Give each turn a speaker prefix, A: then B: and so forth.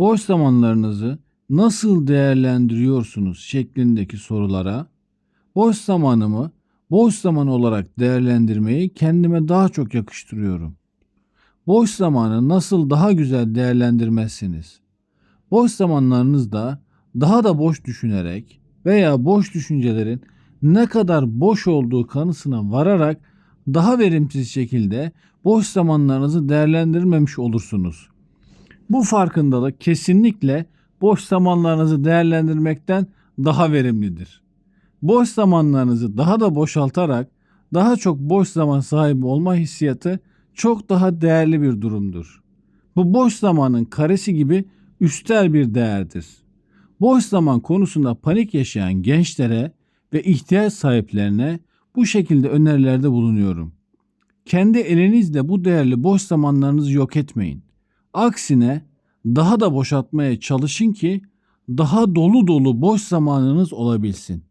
A: boş zamanlarınızı nasıl değerlendiriyorsunuz şeklindeki sorulara boş zamanımı boş zaman olarak değerlendirmeyi kendime daha çok yakıştırıyorum. Boş zamanı nasıl daha güzel değerlendirmezsiniz? Boş zamanlarınızda daha da boş düşünerek veya boş düşüncelerin ne kadar boş olduğu kanısına vararak daha verimsiz şekilde boş zamanlarınızı değerlendirmemiş olursunuz. Bu farkındalık kesinlikle boş zamanlarınızı değerlendirmekten daha verimlidir. Boş zamanlarınızı daha da boşaltarak daha çok boş zaman sahibi olma hissiyatı çok daha değerli bir durumdur. Bu boş zamanın karesi gibi üstel bir değerdir. Boş zaman konusunda panik yaşayan gençlere ve ihtiyaç sahiplerine bu şekilde önerilerde bulunuyorum. Kendi elinizle bu değerli boş zamanlarınızı yok etmeyin. Aksine daha da boşaltmaya çalışın ki daha dolu dolu boş zamanınız olabilsin.